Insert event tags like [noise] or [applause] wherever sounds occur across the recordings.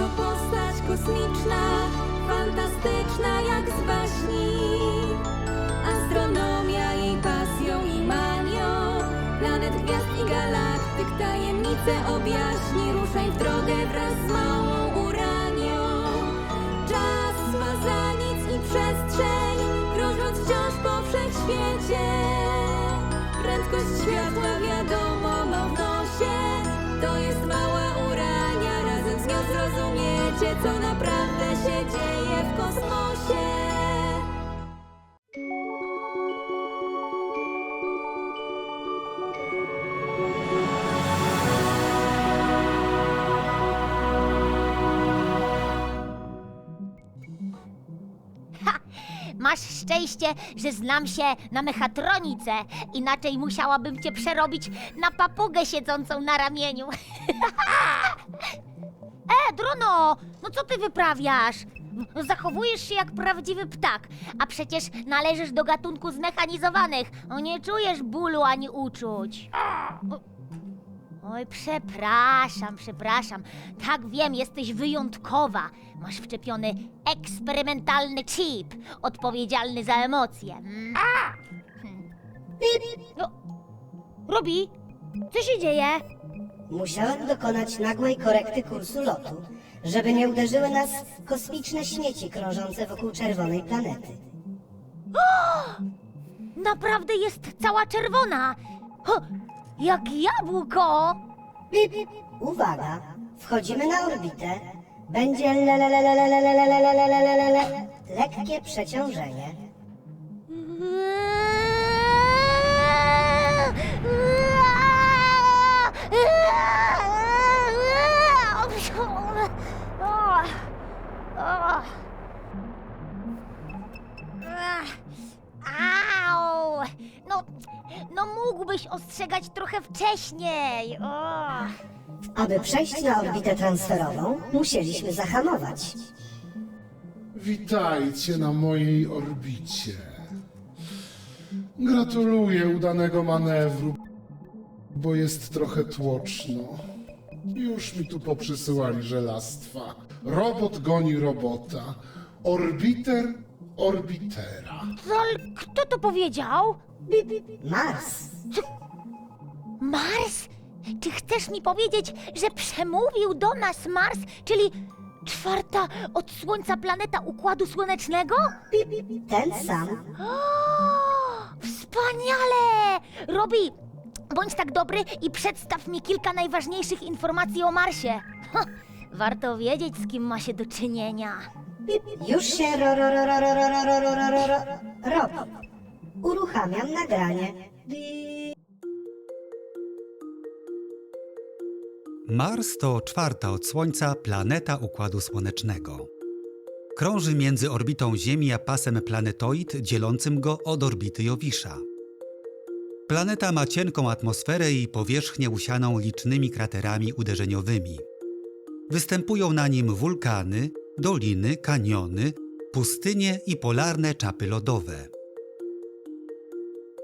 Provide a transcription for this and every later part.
to postać kosmiczna, fantastyczna jak z baśni. Astronomia jej pasją i manią, planet gwiazd i galaktyk tajemnice objaśni. Ruszaj w drogę wraz z małą uranią. Czas ma za nic i przestrzeń, krążąc wciąż po wszechświecie. Prędkość światła Masz szczęście, że znam się na mechatronice. Inaczej musiałabym cię przerobić na papugę siedzącą na ramieniu. [laughs] e, Druno, no co ty wyprawiasz? Zachowujesz się jak prawdziwy ptak, a przecież należysz do gatunku zmechanizowanych. Nie czujesz bólu ani uczuć. Oj, przepraszam, przepraszam. Tak wiem, jesteś wyjątkowa. Masz wczepiony eksperymentalny chip, odpowiedzialny za emocje. Mm. No, Robi, co się dzieje? Musiałem dokonać nagłej korekty kursu lotu, żeby nie uderzyły nas kosmiczne śmieci krążące wokół czerwonej planety. [gasps] Naprawdę jest cała czerwona. Jak jabłko. Uwaga, wchodzimy na orbitę. Będzie le, le, ostrzegać trochę wcześniej. O. Aby przejść na orbitę transferową, musieliśmy zahamować. Witajcie na mojej orbicie. Gratuluję udanego manewru, bo jest trochę tłoczno. Już mi tu poprzysyłali żelastwa. Robot goni robota. Orbiter orbitera. Ale kto to powiedział? Mars. Mars? Czy chcesz mi powiedzieć, że przemówił do nas Mars, czyli czwarta od Słońca planeta Układu Słonecznego? Ten sam. O, wspaniale! Robi, bądź tak dobry i przedstaw mi kilka najważniejszych informacji o Marsie. [laughs] Warto wiedzieć, z kim ma się do czynienia. Już się ro, ro, ro, ro, ro, ro, ro, ro, ro, ro, ro, robi. Uruchamiam nagranie. Mars to czwarta od Słońca planeta Układu Słonecznego. Krąży między orbitą Ziemi a pasem planetoid dzielącym go od orbity Jowisza. Planeta ma cienką atmosferę i powierzchnię usianą licznymi kraterami uderzeniowymi. Występują na nim wulkany, doliny, kaniony, pustynie i polarne czapy lodowe.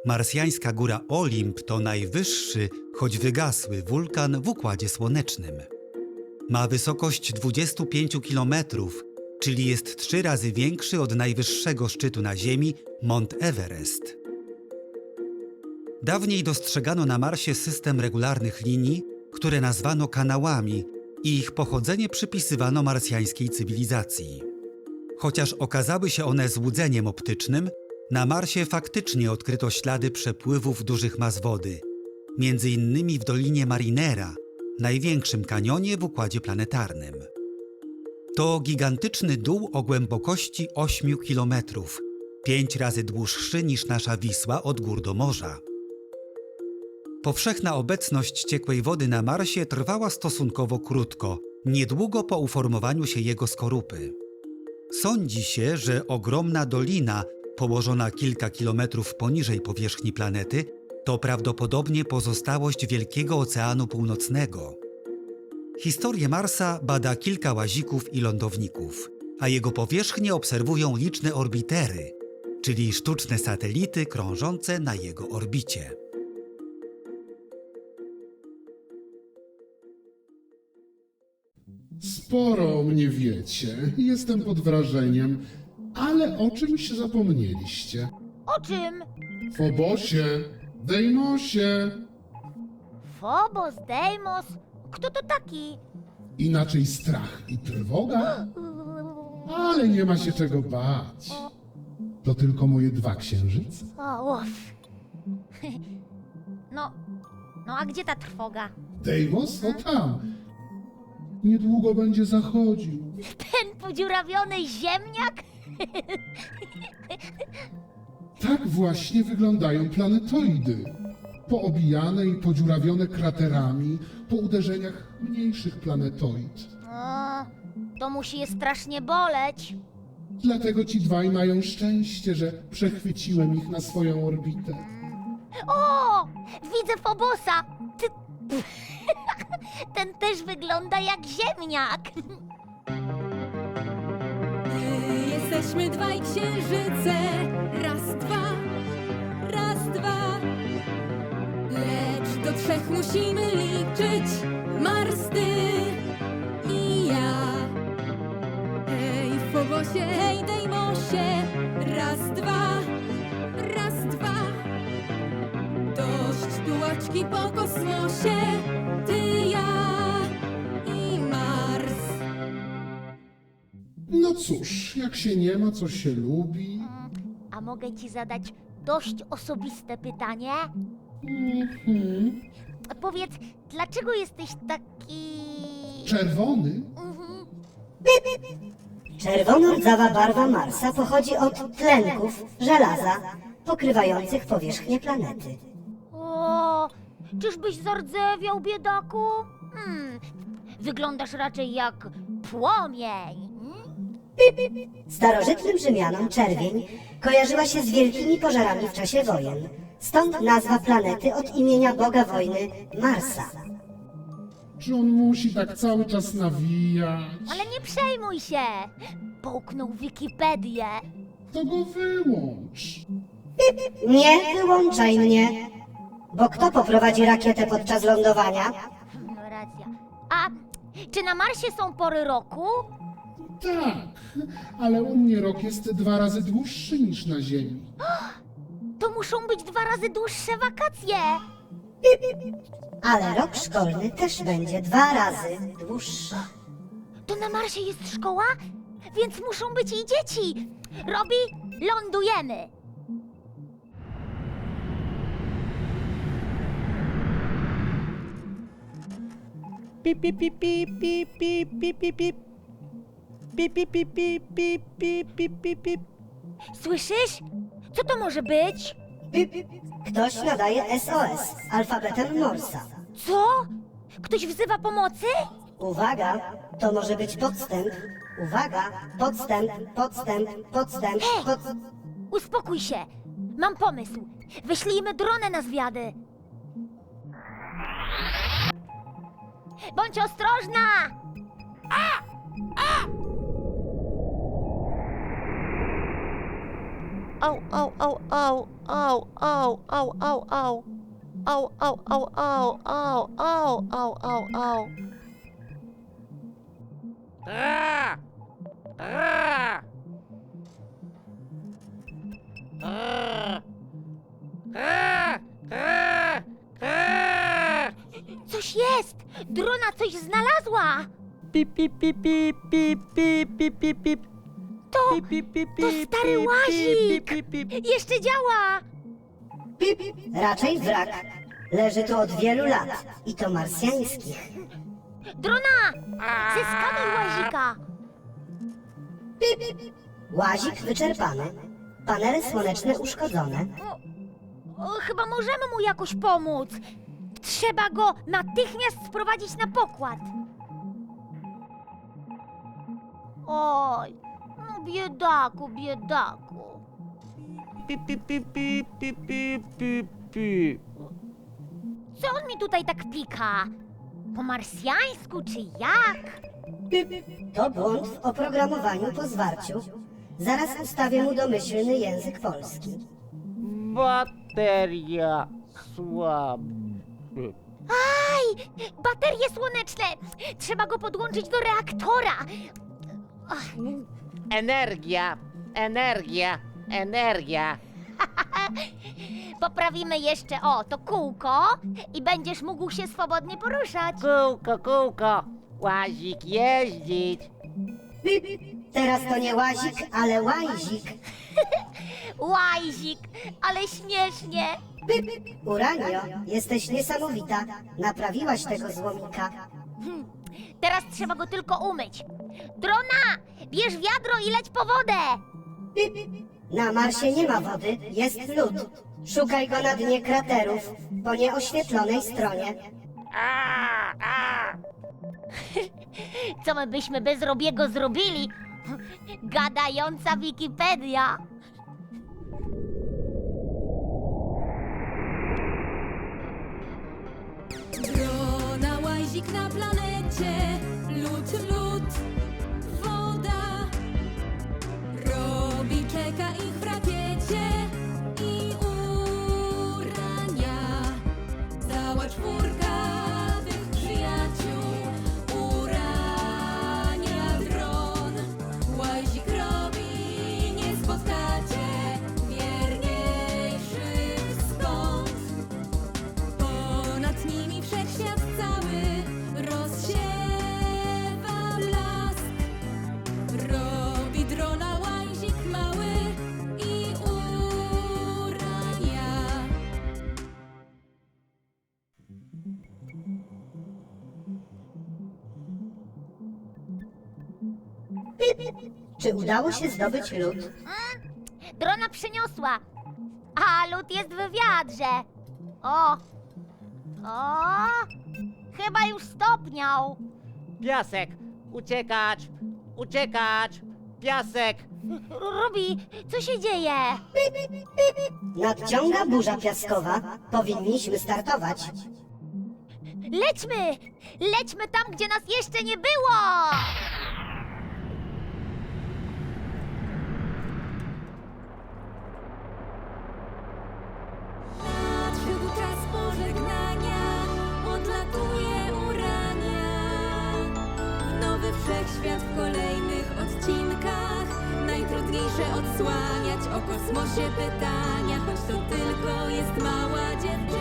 Marsjańska góra Olimp to najwyższy, choć wygasły wulkan w Układzie Słonecznym. Ma wysokość 25 km, czyli jest trzy razy większy od najwyższego szczytu na Ziemi, Mont Everest. Dawniej dostrzegano na Marsie system regularnych linii, które nazwano kanałami i ich pochodzenie przypisywano marsjańskiej cywilizacji. Chociaż okazały się one złudzeniem optycznym, na Marsie faktycznie odkryto ślady przepływów dużych mas wody, między innymi w Dolinie Marinera, największym kanionie w układzie planetarnym. To gigantyczny dół o głębokości 8 kilometrów, pięć razy dłuższy niż nasza Wisła od gór do morza. Powszechna obecność ciekłej wody na Marsie trwała stosunkowo krótko, niedługo po uformowaniu się jego skorupy. Sądzi się, że ogromna dolina, położona kilka kilometrów poniżej powierzchni planety, to prawdopodobnie pozostałość Wielkiego Oceanu Północnego. Historię Marsa bada kilka łazików i lądowników, a jego powierzchnię obserwują liczne orbitery, czyli sztuczne satelity krążące na jego orbicie. Sporo o mnie wiecie, jestem pod wrażeniem, ale o czymś zapomnieliście. O czym? Fobosie, Dejmosie, Phobos, Deimos? Kto to taki? inaczej strach i trwoga, ale nie ma się czego bać. To tylko moje dwa księżyce. O. [laughs] No, no a gdzie ta trwoga? Deimos, o tam. Niedługo będzie zachodził. Ten podziurawiony ziemniak? Tak właśnie wyglądają planetoidy. Poobijane i podziurawione kraterami po uderzeniach mniejszych planetoid. O, to musi je strasznie boleć. Dlatego ci dwaj mają szczęście, że przechwyciłem ich na swoją orbitę. O, widzę Fobosa. Ty... [laughs] Ten też wygląda jak ziemniak. My jesteśmy dwaj księżyce. Raz, dwa, raz, dwa. Lecz do trzech musimy liczyć. Mars, ty i ja. Hej, Fobosie, hej, Dejmosie. Raz, dwa, raz, dwa. Dość tułaczki po kosmosie. Ty, ja i Mars. No cóż, jak się nie ma, co się lubi. A mogę ci zadać dość osobiste pytanie? Mhm. Powiedz, dlaczego jesteś taki... Czerwony Czerwono-rdzawa barwa Marsa pochodzi od tlenków żelaza pokrywających powierzchnię planety. Czyżbyś zardzewiał, biedaku? Hmm, wyglądasz raczej jak płomień. Hmm? Starożytnym Rzymianom czerwień kojarzyła się z wielkimi pożarami w czasie wojen. Stąd nazwa planety od imienia boga wojny Marsa. Czy on musi tak cały czas nawijać? Ale nie przejmuj się. Połknął Wikipedię. To go wyłącz. Nie wyłączaj mnie, bo kto poprowadzi rakietę podczas lądowania? No racja. A czy na Marsie są pory roku? Tak, ale u mnie rok jest dwa razy dłuższy niż na Ziemi. [gasps] To muszą być dwa razy dłuższe wakacje. [laughs] Ale rok szkolny też będzie dwa razy dłuższy. To na Marsie jest szkoła? Więc muszą być i dzieci. Robi, lądujemy. Pip pip pip pip pip pip pip pip pip. Pip pip pip pip pip pip pip pip pip. Słyszysz? Co to może być? Ktoś nadaje SOS alfabetem Morsa. Co? Ktoś wzywa pomocy? Uwaga, to może być podstęp. Uwaga, podstęp, podstęp, podstęp, Hej! pod... Uspokój się. Mam pomysł. Wyślijmy dronę na zwiady. Bądź ostrożna! Au au au au au au au au au. Au au au au au au au au au. Ah! Ah! Ah! Coś znalazła! Pip pip pip pip pip pip pip pip pip. To, Pip, pip, pip, to pip, stary pip, łazik! pip, pip, pip. Jeszcze działa! Raczej wrak. Leży tu od wielu lat i to marsjańskich. Drona! Zeskanuj łazika! Łazik wyczerpany. Panele słoneczne uszkodzone. O, chyba możemy mu jakoś pomóc. Trzeba go natychmiast sprowadzić na pokład. Oj, no biedaku, biedaku. Pip, pip, pip, pip, pip, pip, pip, pip. Co on mi tutaj tak pika? Po marsjańsku czy jak? To błąd w oprogramowaniu po zwarciu. Zaraz ustawię mu domyślny język polski. Bateria słaby. Aj! Baterie słoneczne! Trzeba go podłączyć do reaktora! Energia, energia, energia. [laughs] Poprawimy jeszcze, o, to kółko i będziesz mógł się swobodnie poruszać. Kółko, kółko, łazik jeździć. [laughs] Teraz to nie łazik, ale łajzik. [laughs] Łajzik, ale śmiesznie. Uranio, jesteś niesamowita. Naprawiłaś tego złomika. Teraz trzeba go tylko umyć. Drona, bierz wiadro i leć po wodę. Na Marsie nie ma wody, jest lód. Szukaj go na dnie kraterów, po nieoświetlonej stronie. A, a. Co my byśmy bez Robiego zrobili? Gadająca Wikipedia. Łazik na planecie, Czy udało się zdobyć lód? Drona przyniosła. A lód jest w wiadrze. O! O! Chyba już stopniał. Piasek, uciekać, uciekać, piasek. R- Robi, co się dzieje? Nadciąga burza piaskowa. Powinniśmy startować. Lećmy! Lećmy tam, gdzie nas jeszcze nie było! Kosmosie pytania, choć to tylko jest mała dziewczynka.